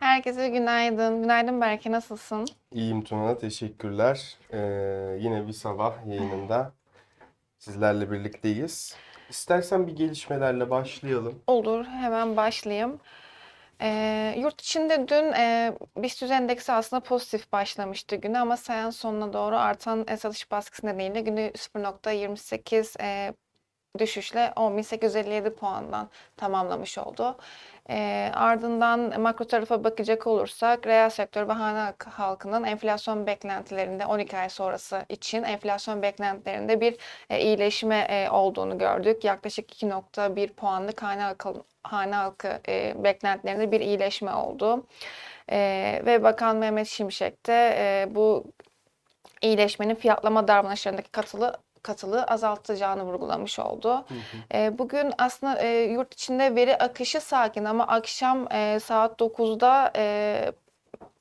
Herkese günaydın. Günaydın Berke, nasılsın? İyiyim Tuna, teşekkürler. Ee, yine bir sabah yayınında sizlerle birlikteyiz. İstersen bir gelişmelerle başlayalım. Olur, hemen başlayayım. Ee, yurt içinde dün e, BIST endeksi aslında pozitif başlamıştı güne ama seans sonuna doğru artan e, satış baskısı nedeniyle günü 0.28 e, düşüşle 10.857 puandan tamamlamış oldu. Ee, ardından makro tarafa bakacak olursak reel sektör ve hane halk- halkının enflasyon beklentilerinde 12 ay sonrası için enflasyon beklentilerinde bir e, iyileşme e, olduğunu gördük. Yaklaşık 2.1 puanlık hane halkı, hane halkı e, beklentilerinde bir iyileşme oldu. E, ve Bakan Mehmet Şimşek de e, bu iyileşmenin fiyatlama davranışlarındaki katılı katılığı azaltacağını vurgulamış oldu. E, bugün aslında e, yurt içinde veri akışı sakin ama akşam e, saat 9'da e,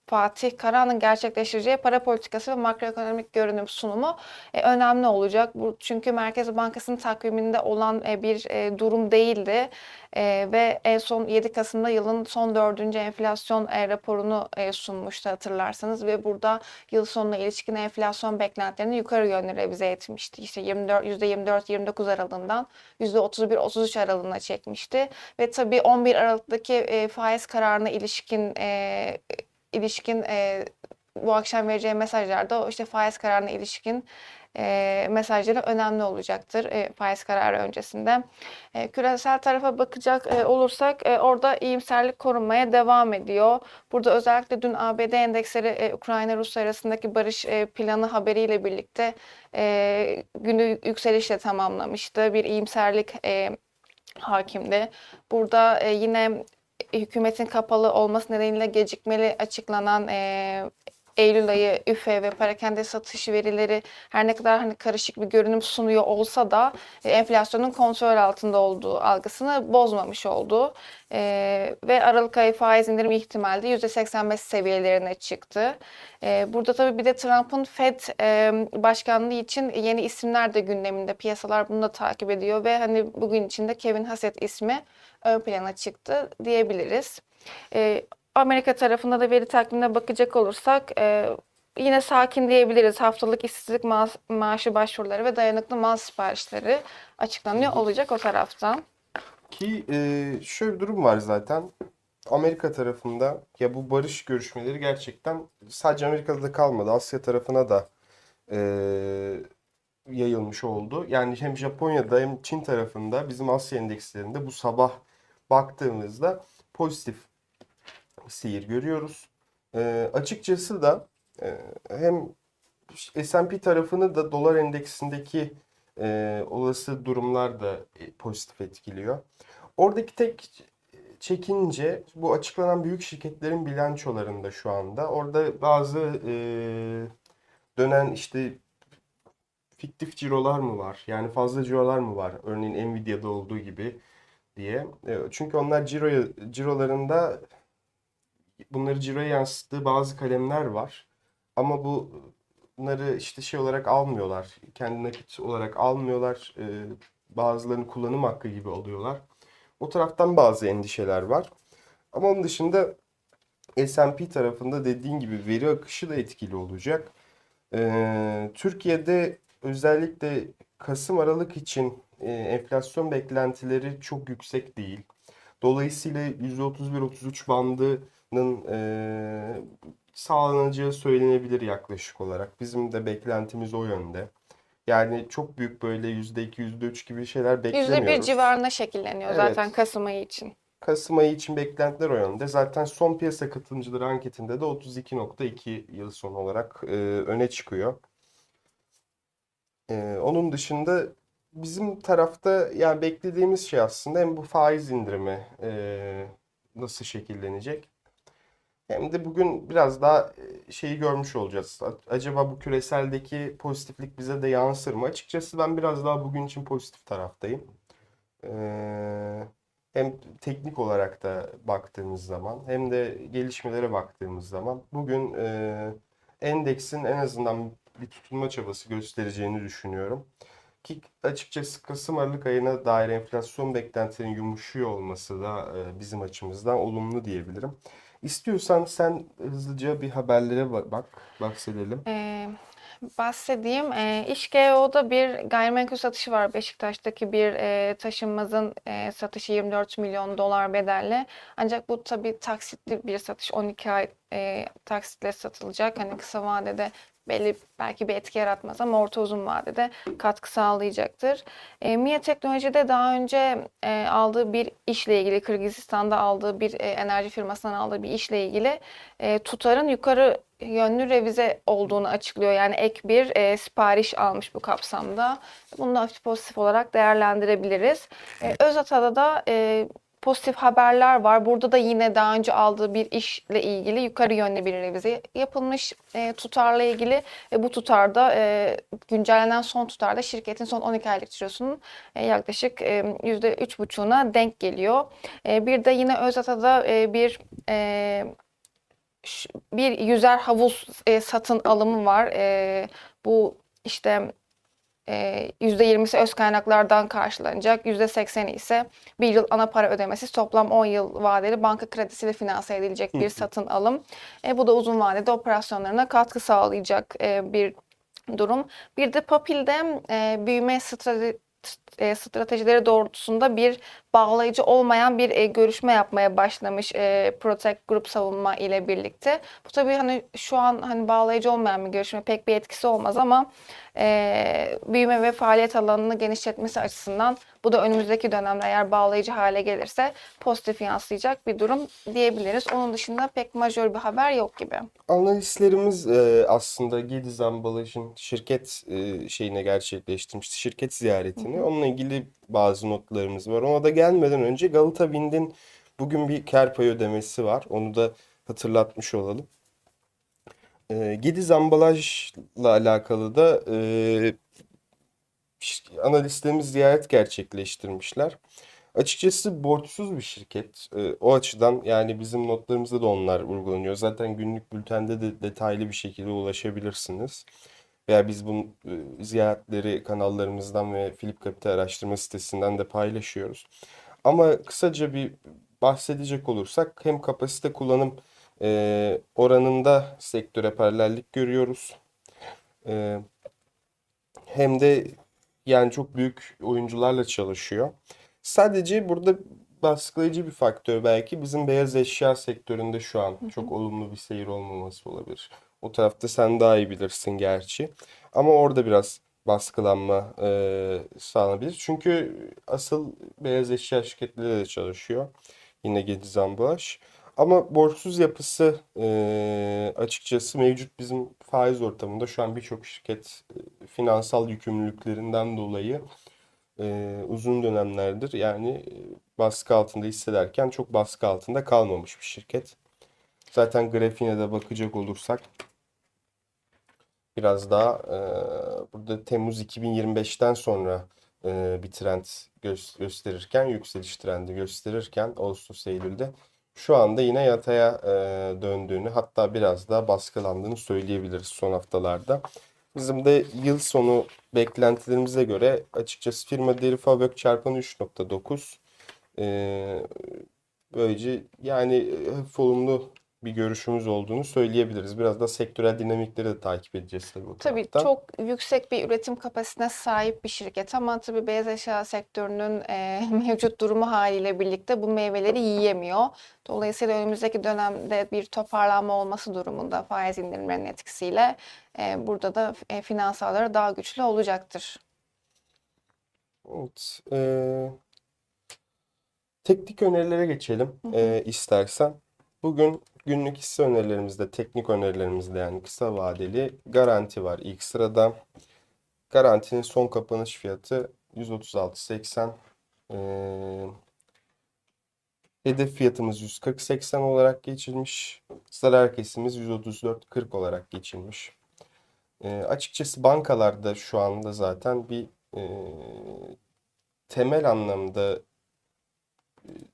Fatih Karahan'ın gerçekleştireceği para politikası ve makroekonomik görünüm sunumu e, önemli olacak. Bu çünkü Merkez Bankası'nın takviminde olan e, bir e, durum değildi E, ve en son 7 Kasım'da yılın son dördüncü enflasyon e, raporunu e, sunmuştu hatırlarsanız ve burada yıl sonuna ilişkin enflasyon beklentilerini yukarı yönlü revize etmişti. İşte 24 %24-29 aralığından %31-33 aralığına çekmişti ve tabii 11 Aralık'taki e, faiz kararına ilişkin e, ilişkin e, bu akşam vereceği mesajlarda o işte faiz kararına ilişkin e, mesajları önemli olacaktır e, faiz kararı öncesinde. E, küresel tarafa bakacak e, olursak e, orada iyimserlik korunmaya devam ediyor. Burada özellikle dün ABD endeksleri e, Ukrayna-Rusya arasındaki barış e, planı haberiyle birlikte e, günü yükselişle tamamlamıştı. Bir iyimserlik e, hakimdi. Burada e, yine hükümetin kapalı olması nedeniyle gecikmeli açıklanan e, Eylül ayı üfe ve perakende satış verileri her ne kadar hani karışık bir görünüm sunuyor olsa da e, enflasyonun kontrol altında olduğu algısını bozmamış oldu. E, ve Aralık ayı faiz indirim ihtimali de %85 seviyelerine çıktı. E, burada tabii bir de Trump'ın Fed e, başkanlığı için yeni isimler de gündeminde. Piyasalar bunu da takip ediyor ve hani bugün içinde Kevin Hassett ismi ön plana çıktı diyebiliriz. E, Amerika tarafında da veri takvimine bakacak olursak e, yine sakin diyebiliriz. Haftalık işsizlik ma- maaşı başvuruları ve dayanıklı mal siparişleri açıklanıyor olacak o taraftan. Ki e, şöyle bir durum var zaten. Amerika tarafında ya bu barış görüşmeleri gerçekten sadece Amerika'da da kalmadı. Asya tarafına da e, yayılmış oldu. Yani hem Japonya'da hem Çin tarafında bizim Asya endekslerinde bu sabah baktığımızda pozitif seyir görüyoruz. E, açıkçası da e, hem S&P tarafını da dolar endeksindeki e, olası durumlar da e, pozitif etkiliyor. Oradaki tek çekince bu açıklanan büyük şirketlerin bilançolarında şu anda. Orada bazı e, dönen işte fiktif cirolar mı var? Yani fazla cirolar mı var? Örneğin Nvidia'da olduğu gibi diye. E, çünkü onlar ciroya, cirolarında bunları ciroya yansıttığı bazı kalemler var. Ama bu bunları işte şey olarak almıyorlar. Kendi nakit olarak almıyorlar. E, bazılarını kullanım hakkı gibi alıyorlar. O taraftan bazı endişeler var. Ama onun dışında S&P tarafında dediğin gibi veri akışı da etkili olacak. Ee, Türkiye'de özellikle Kasım-Aralık için e, enflasyon beklentileri çok yüksek değil. Dolayısıyla %31-33 bandının e, sağlanacağı söylenebilir yaklaşık olarak. Bizim de beklentimiz o yönde. Yani çok büyük böyle %2, %3 gibi şeyler %1 beklemiyoruz. civarında şekilleniyor Evet. zaten Kasım ayı için. Kasım ayı için beklentiler o yönde. Zaten son piyasa katılımcıları anketinde de 32.2 yıl sonu olarak e, öne çıkıyor. E, onun dışında bizim tarafta yani beklediğimiz şey aslında hem bu faiz indirimi e, nasıl şekillenecek hem de bugün biraz daha e, şeyi görmüş olacağız. Acaba bu küreseldeki pozitiflik bize de yansır mı? Açıkçası ben biraz daha bugün için pozitif taraftayım. Hem teknik olarak da baktığımız zaman hem de gelişmelere baktığımız zaman bugün endeksin en azından bir tutunma çabası göstereceğini düşünüyorum. Ki açıkçası Kasım Aralık ayına dair enflasyon beklentilerinin yumuşuyor olması da bizim açımızdan olumlu diyebilirim. İstiyorsan sen hızlıca bir haberlere ba- bak, bahsedelim. Ee, bahsedeyim. Ee, İş.GEO'da bir gayrimenkul satışı var. Beşiktaş'taki bir e, taşınmazın e, satışı 24 milyon dolar bedelle. Ancak bu tabii taksitli bir satış. 12 ay e, taksitle satılacak. Hani kısa vadede belli belki bir etki yaratmaz ama orta uzun vadede katkı sağlayacaktır. E, MİA Teknoloji'de daha önce e, aldığı bir işle ilgili Kırgızistan'da aldığı bir e, enerji firmasından aldığı bir işle ilgili e, tutarın yukarı yönlü revize olduğunu açıklıyor. Yani ek bir e, sipariş almış bu kapsamda. Bunu da hafif pozitif olarak değerlendirebiliriz. E, Özata'da da e, pozitif haberler var. Burada da yine daha önce aldığı bir işle ilgili yukarı yönlü bir revize yapılmış e, tutarla ilgili ve bu tutarda e, güncellenen son tutarda şirketin son 12 aylık cirosunun e, yaklaşık e, %3,5'una denk geliyor. E, bir de yine Özata'da e, bir e, bir yüzer havuz e, satın alımı var. E, bu işte %20'si öz kaynaklardan karşılanacak, %80'i ise bir yıl ana para ödemesi toplam 10 yıl vadeli banka kredisiyle finanse edilecek bir satın alım. E, bu da uzun vadede operasyonlarına katkı sağlayacak e, bir durum. Bir de Papil'de e, büyüme strateji e, stratejileri doğrultusunda bir bağlayıcı olmayan bir e, görüşme yapmaya başlamış e, Protect Group savunma ile birlikte. Bu tabii hani şu an hani bağlayıcı olmayan bir görüşme pek bir etkisi olmaz ama e, büyüme ve faaliyet alanını genişletmesi açısından bu da önümüzdeki dönemde eğer bağlayıcı hale gelirse pozitif yansıyacak bir durum diyebiliriz. Onun dışında pek majör bir haber yok gibi. Analistlerimiz e, aslında Gediz Ambalaj'ın şirket e, şeyine gerçekleştirmişti. Şirket ziyaretini. Onunla ilgili bazı notlarımız var. Ona da gelmeden önce Galata Wind'in bugün bir kar ödemesi var. Onu da hatırlatmış olalım. E, Gediz Ambalaj'la alakalı da e, ş- analistlerimiz ziyaret gerçekleştirmişler. Açıkçası borçsuz bir şirket. Ee, o açıdan yani bizim notlarımızda da onlar vurgulanıyor. Zaten günlük bültende de detaylı bir şekilde ulaşabilirsiniz. Veya biz bu e, ziyaretleri kanallarımızdan ve Philip Capital araştırma sitesinden de paylaşıyoruz. Ama kısaca bir bahsedecek olursak hem kapasite kullanım e, oranında sektöre paralellik görüyoruz. E, hem de yani çok büyük oyuncularla çalışıyor. Sadece burada baskılayıcı bir faktör belki bizim beyaz eşya sektöründe şu an çok olumlu bir seyir olmaması olabilir. O tarafta sen daha iyi bilirsin gerçi. Ama orada biraz baskılanma e, sağlanabilir. Çünkü asıl beyaz eşya şirketleri de çalışıyor. Yine Gediz Ambalaj. Ama borçsuz yapısı e, açıkçası mevcut bizim faiz ortamında şu an birçok şirket e, finansal yükümlülüklerinden dolayı e, uzun dönemlerdir yani e, baskı altında hissederken çok baskı altında kalmamış bir şirket. Zaten grafiğine de bakacak olursak biraz daha e, burada Temmuz 2025'ten sonra e, bir trend gö- gösterirken yükseliş trendi gösterirken Ağustos Eylül'de şu anda yine yataya e, döndüğünü hatta biraz daha baskılandığını söyleyebiliriz son haftalarda. Bizim de yıl sonu beklentilerimize göre açıkçası firma değeri FAVÖK çarpanı 3.9. Ee, böylece yani e, hafif olumlu bir görüşümüz olduğunu söyleyebiliriz. Biraz da sektörel dinamikleri de takip edeceğiz tabii o Tabii taraftan. çok yüksek bir üretim kapasitesine sahip bir şirket ama tabii beyaz eşya sektörünün e, mevcut durumu haliyle birlikte bu meyveleri yiyemiyor. Dolayısıyla önümüzdeki dönemde bir toparlanma olması durumunda faiz indirimlerinin etkisiyle e, burada da e, finansalları daha güçlü olacaktır. Evet. ee, teknik önerilere geçelim ee, istersen. Bugün günlük hisse önerilerimizde, teknik önerilerimizde yani kısa vadeli garanti var ilk sırada. Garantinin son kapanış fiyatı 136.80. Ee, hedef fiyatımız 140.80 olarak geçilmiş. Zarar kesimiz 134.40 olarak geçilmiş. Ee, açıkçası bankalarda şu anda zaten bir e, temel anlamda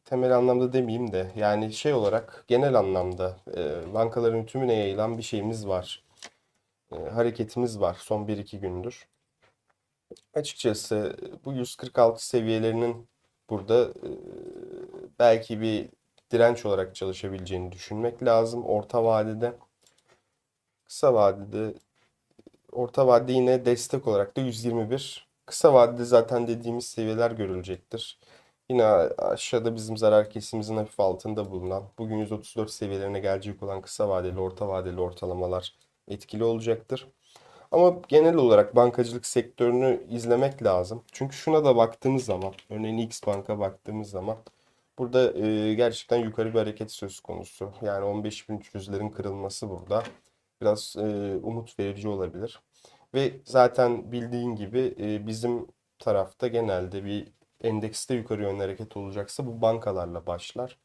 temel anlamda demeyeyim de yani şey olarak genel anlamda e, bankaların tümüne yayılan bir şeyimiz var. E, hareketimiz var son 1-2 gündür. Açıkçası bu 146 seviyelerinin burada e, belki bir direnç olarak çalışabileceğini düşünmek lazım orta vadede. Kısa vadede orta vadede yine destek olarak da 121. Kısa vadede zaten dediğimiz seviyeler görülecektir. Yine aşağıda bizim zarar kesimimizin hafif altında bulunan bugün 134 seviyelerine gelecek olan kısa vadeli orta vadeli ortalamalar etkili olacaktır. Ama genel olarak bankacılık sektörünü izlemek lazım. Çünkü şuna da baktığımız zaman, örneğin X Bank'a baktığımız zaman burada e, gerçekten yukarı bir hareket söz konusu. Yani 15.300'lerin kırılması burada biraz e, umut verici olabilir. Ve zaten bildiğin gibi e, bizim tarafta genelde bir endekste yukarı yönlü hareket olacaksa bu bankalarla başlar.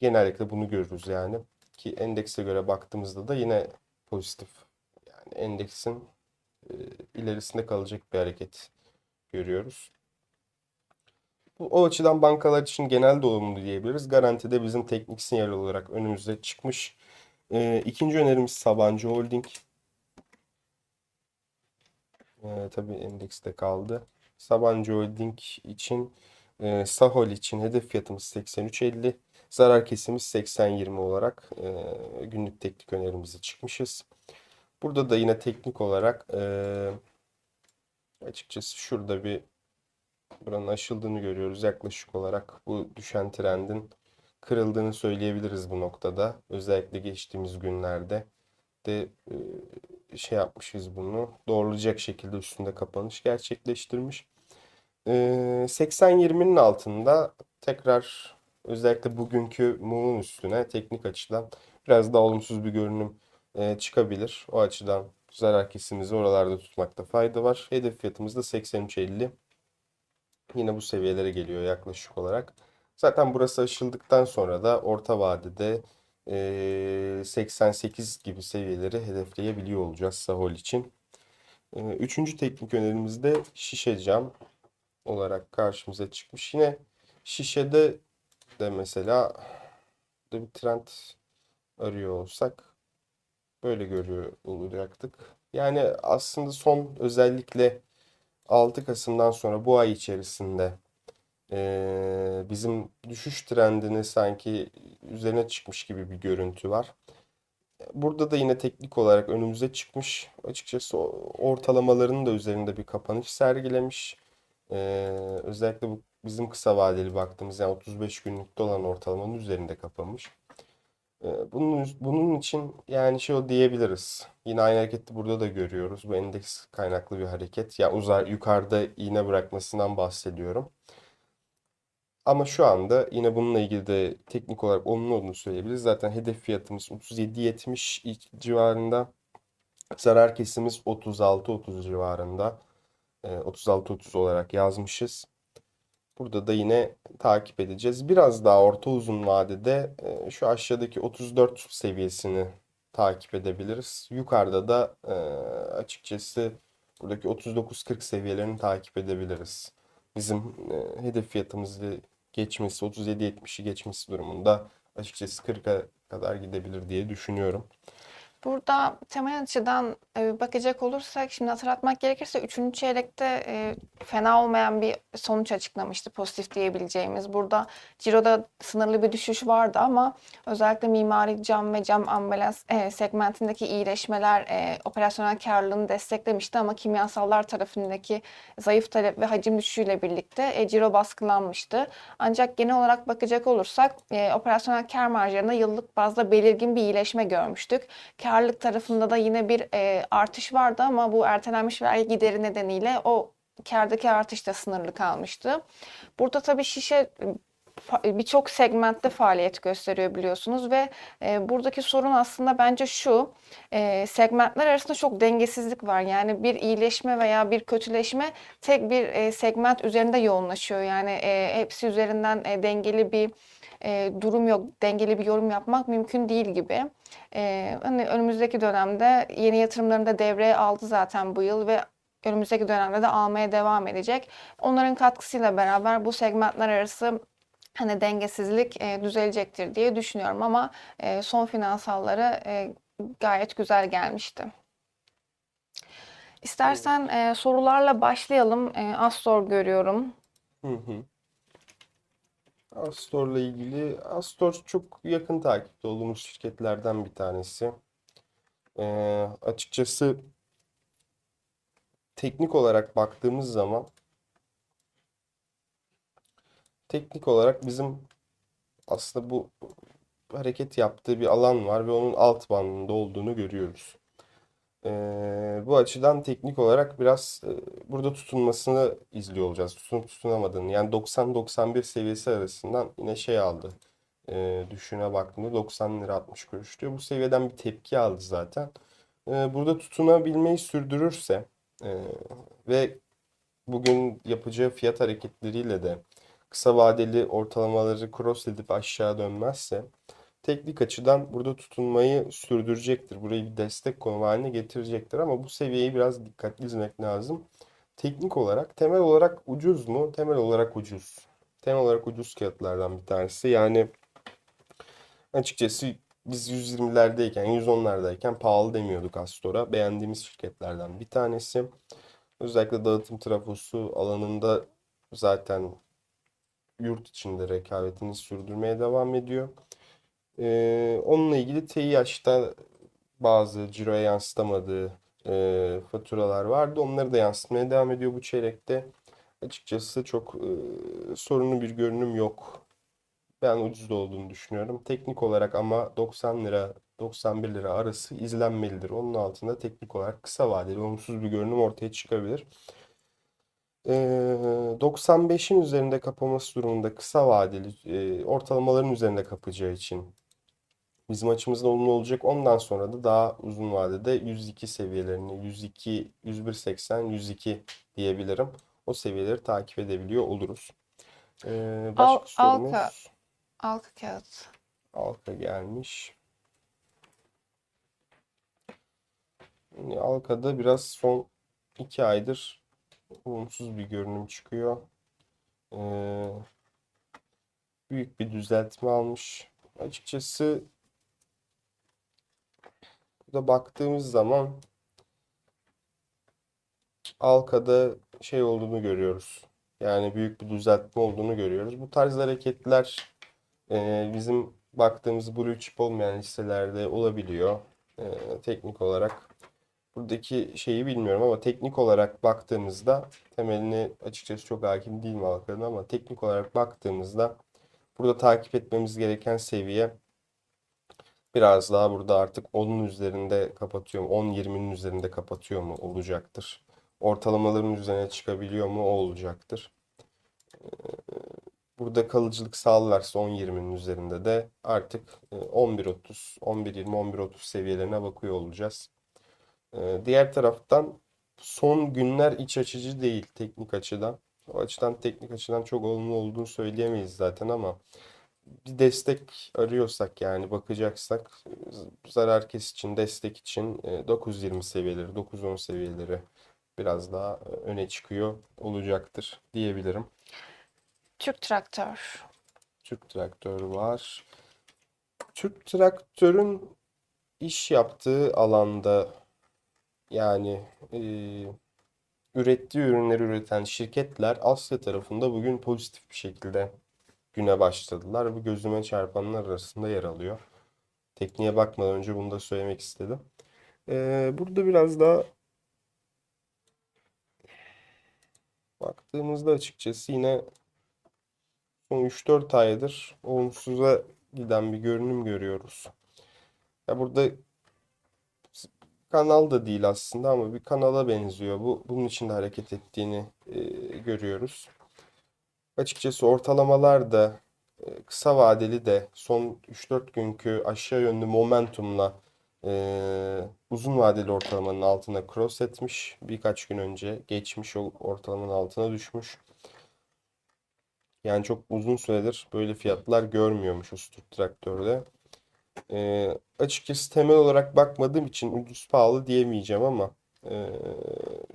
Genellikle bunu görürüz yani. Ki endekse göre baktığımızda da yine pozitif. Yani endeksin e, ilerisinde kalacak bir hareket görüyoruz. O açıdan bankalar için genel de olumlu diyebiliriz. Garantide bizim teknik sinyal olarak önümüze çıkmış. E, ikinci önerimiz Sabancı Holding. E, tabii endekste kaldı. Sabancı Holding için e, Sahol için hedef fiyatımız 83.50. Zarar kesimiz 80-20 olarak e, günlük teknik önerimize çıkmışız. Burada da yine teknik olarak e, açıkçası şurada bir buranın aşıldığını görüyoruz. Yaklaşık olarak bu düşen trendin kırıldığını söyleyebiliriz bu noktada. Özellikle geçtiğimiz günlerde de e, şey yapmışız bunu. Doğrulayacak şekilde üstünde kapanış gerçekleştirmiş. E, 80-20'nin altında tekrar özellikle bugünkü mumun üstüne teknik açıdan biraz daha olumsuz bir görünüm e, çıkabilir. O açıdan zarar kesimizi oralarda tutmakta fayda var. Hedef fiyatımız da 83.50. Yine bu seviyelere geliyor yaklaşık olarak. Zaten burası aşıldıktan sonra da orta vadede 88 gibi seviyeleri hedefleyebiliyor olacağız Sahol için. Üçüncü teknik önerimiz de şişe cam olarak karşımıza çıkmış. Yine şişede de mesela bir trend arıyor olsak böyle görüyor olacaktık. Yani aslında son özellikle 6 Kasım'dan sonra bu ay içerisinde eee, bizim düşüş trendini sanki üzerine çıkmış gibi bir görüntü var. Burada da yine teknik olarak önümüze çıkmış. Açıkçası o- ortalamaların da üzerinde bir kapanış sergilemiş. Eee, özellikle bu bizim kısa vadeli baktığımız yani 35 günlükte olan ortalamanın üzerinde kapanmış. Ee, Bunun, bunun için yani şey diyebiliriz. Yine aynı hareketi burada da görüyoruz. Bu endeks kaynaklı bir hareket. Ya uzar yukarıda iğne bırakmasından bahsediyorum. Ama şu anda yine bununla ilgili de teknik olarak olumlu olduğunu söyleyebiliriz. Zaten hedef fiyatımız 37.70 civarında. Zarar kesimiz 36-30 civarında. Ee, 36-30 olarak yazmışız. Burada da yine takip edeceğiz. Biraz daha orta uzun vadede e, şu aşağıdaki 34 seviyesini takip edebiliriz. Yukarıda da e, açıkçası buradaki 39-40 seviyelerini takip edebiliriz. Bizim e, hedef fiyatımızı geçmesi, 37-70'i geçmesi durumunda açıkçası 40'a kadar gidebilir diye düşünüyorum. Burada temel açıdan e, bakacak olursak şimdi hatırlatmak gerekirse 3. çeyrekte e, fena olmayan bir sonuç açıklamıştı pozitif diyebileceğimiz. Burada ciroda sınırlı bir düşüş vardı ama özellikle mimari cam ve cam ambulans e, segmentindeki iyileşmeler operasyonel karlılığını desteklemişti ama kimyasallar tarafındaki zayıf talep ve hacim düşüşüyle birlikte ciro baskılanmıştı. Ancak genel olarak bakacak olursak operasyonel kar marjlarında yıllık bazda belirgin bir iyileşme görmüştük. Karlılık tarafında da yine bir e, artış vardı ama bu ertelenmiş vergi gideri nedeniyle o kardaki artış da sınırlı kalmıştı. Burada tabii şişe birçok segmentte faaliyet gösteriyor biliyorsunuz ve e, buradaki sorun aslında bence şu e, segmentler arasında çok dengesizlik var. Yani bir iyileşme veya bir kötüleşme tek bir e, segment üzerinde yoğunlaşıyor. Yani e, hepsi üzerinden e, dengeli bir e, durum yok, dengeli bir yorum yapmak mümkün değil gibi. E, hani önümüzdeki dönemde yeni yatırımlarını da devreye aldı zaten bu yıl ve önümüzdeki dönemde de almaya devam edecek. Onların katkısıyla beraber bu segmentler arası hani dengesizlik e, düzelecektir diye düşünüyorum ama e, son finansalları e, gayet güzel gelmişti. İstersen e, sorularla başlayalım. E, Astor görüyorum. Hı hı. Astor'la ilgili Astor çok yakın takipte olduğumuz şirketlerden bir tanesi. Ee, açıkçası teknik olarak baktığımız zaman teknik olarak bizim aslında bu hareket yaptığı bir alan var ve onun alt bandında olduğunu görüyoruz. Ee, bu açıdan teknik olarak biraz e, burada tutunmasını izliyor olacağız. Tutunup tutunamadığını. Yani 90-91 seviyesi arasından yine şey aldı. Ee, düşüne baktığında 90 lira 60 kuruş diyor. Bu seviyeden bir tepki aldı zaten. Ee, burada tutunabilmeyi sürdürürse e, ve bugün yapacağı fiyat hareketleriyle de kısa vadeli ortalamaları cross edip aşağı dönmezse teknik açıdan burada tutunmayı sürdürecektir. Burayı bir destek konumu haline getirecektir ama bu seviyeyi biraz dikkatli izlemek lazım. Teknik olarak, temel olarak ucuz mu? Temel olarak ucuz. Temel olarak ucuz kağıtlardan bir tanesi. Yani açıkçası biz 120'lerdeyken, 110'lardayken pahalı demiyorduk Astor'a. Beğendiğimiz şirketlerden bir tanesi. Özellikle dağıtım trafosu alanında zaten yurt içinde rekabetini sürdürmeye devam ediyor. Ee, onunla ilgili TİH'ta bazı ciroya yansıtamadığı e, faturalar vardı. Onları da yansıtmaya devam ediyor bu çeyrekte. Açıkçası çok e, sorunlu bir görünüm yok. Ben ucuz olduğunu düşünüyorum. Teknik olarak ama 90 lira 91 lira arası izlenmelidir. Onun altında teknik olarak kısa vadeli olumsuz bir görünüm ortaya çıkabilir. Ee, 95'in üzerinde kapaması durumunda kısa vadeli e, ortalamaların üzerinde kapacağı için bizim açımızdan olumlu olacak. Ondan sonra da daha uzun vadede 102 seviyelerini 102, 101.80, 102 diyebilirim. O seviyeleri takip edebiliyor oluruz. Ee, Al- başka sorumuz Alka. Alka kağıt. Alka gelmiş. Yani Alka'da biraz son iki aydır olumsuz bir görünüm çıkıyor. Ee, büyük bir düzeltme almış. Açıkçası burada baktığımız zaman Alka'da şey olduğunu görüyoruz. Yani büyük bir düzeltme olduğunu görüyoruz. Bu tarz hareketler e, bizim baktığımız blue chip olmayan hisselerde olabiliyor. E, teknik olarak buradaki şeyi bilmiyorum ama teknik olarak baktığımızda temelini açıkçası çok hakim değilim Alka'nın ama teknik olarak baktığımızda burada takip etmemiz gereken seviye biraz daha burada artık 10'un üzerinde kapatıyor mu? 10-20'nin üzerinde kapatıyor mu olacaktır. Ortalamaların üzerine çıkabiliyor mu? O olacaktır. Burada kalıcılık sağlarsa 10-20'nin üzerinde de artık e, 11.30, 11.20, 11.30 seviyelerine bakıyor olacağız. E, Diğer taraftan son günler iç açıcı değil teknik açıdan. O açıdan teknik açıdan çok olumlu olduğunu söyleyemeyiz zaten ama bir destek arıyorsak yani bakacaksak zarar kes için destek için e, 9.20 seviyeleri 9.10 seviyeleri biraz daha e, öne çıkıyor olacaktır diyebilirim. Türk Traktör. Türk Traktör var. Türk Traktör'ün iş yaptığı alanda yani e, ürettiği ürünleri üreten şirketler Asya tarafında bugün pozitif bir şekilde güne başladılar. Bu gözüme çarpanlar arasında yer alıyor. Tekniğe bakmadan önce bunu da söylemek istedim. E, burada biraz daha baktığımızda açıkçası yine son 3-4 aydır olumsuza giden bir görünüm görüyoruz. Ya burada kanal da değil aslında ama bir kanala benziyor. Bu bunun için de hareket ettiğini e, görüyoruz. Açıkçası ortalamalar da e, kısa vadeli de son 3-4 günkü aşağı yönlü momentumla e, uzun vadeli ortalamanın altına cross etmiş. Birkaç gün önce geçmiş o ortalamanın altına düşmüş. Yani çok uzun süredir böyle fiyatlar görmüyormuşuz Türk Traktör'de. Ee, açıkçası temel olarak bakmadığım için ucuz pahalı diyemeyeceğim ama ee,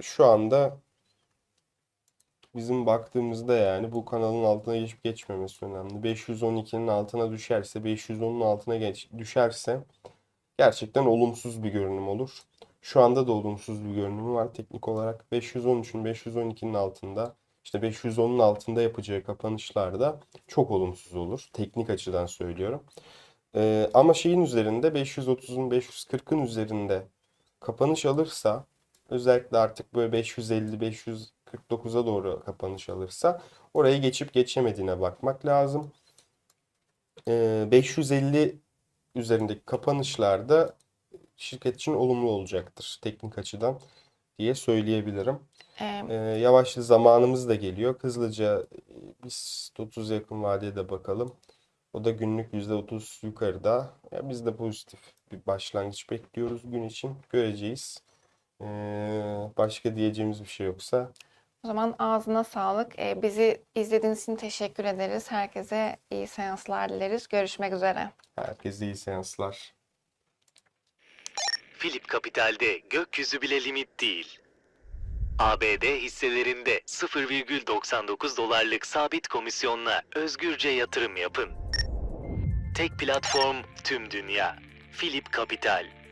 şu anda bizim baktığımızda yani bu kanalın altına geçip geçmemesi önemli. 512'nin altına düşerse, 510'un altına geç, düşerse gerçekten olumsuz bir görünüm olur. Şu anda da olumsuz bir görünümü var teknik olarak. 513'ün 512'nin altında işte 510'un altında yapacağı kapanışlarda çok olumsuz olur. Teknik açıdan söylüyorum. Ee, ama şeyin üzerinde 530'un 540'ın üzerinde kapanış alırsa özellikle artık böyle 550 549'a doğru kapanış alırsa orayı geçip geçemediğine bakmak lazım. Ee, 550 üzerindeki kapanışlarda şirket için olumlu olacaktır teknik açıdan diye söyleyebilirim. Ee, Ee, yavaşlı zamanımız da geliyor. Hızlıca e, biz 30 yakın vadeye de bakalım. O da günlük %30 yukarıda. Ya biz de pozitif bir başlangıç bekliyoruz gün için. Göreceğiz. Ee, başka diyeceğimiz bir şey yoksa o zaman ağzına sağlık. Ee, bizi izlediğiniz için teşekkür ederiz. Herkese iyi seanslar dileriz. Görüşmek üzere. herkese iyi seanslar. Philip Capital'de gökyüzü bile limit değil. ABD hisselerinde 0,99 dolarlık sabit komisyonla özgürce yatırım yapın. Tek platform tüm dünya. Philip Capital.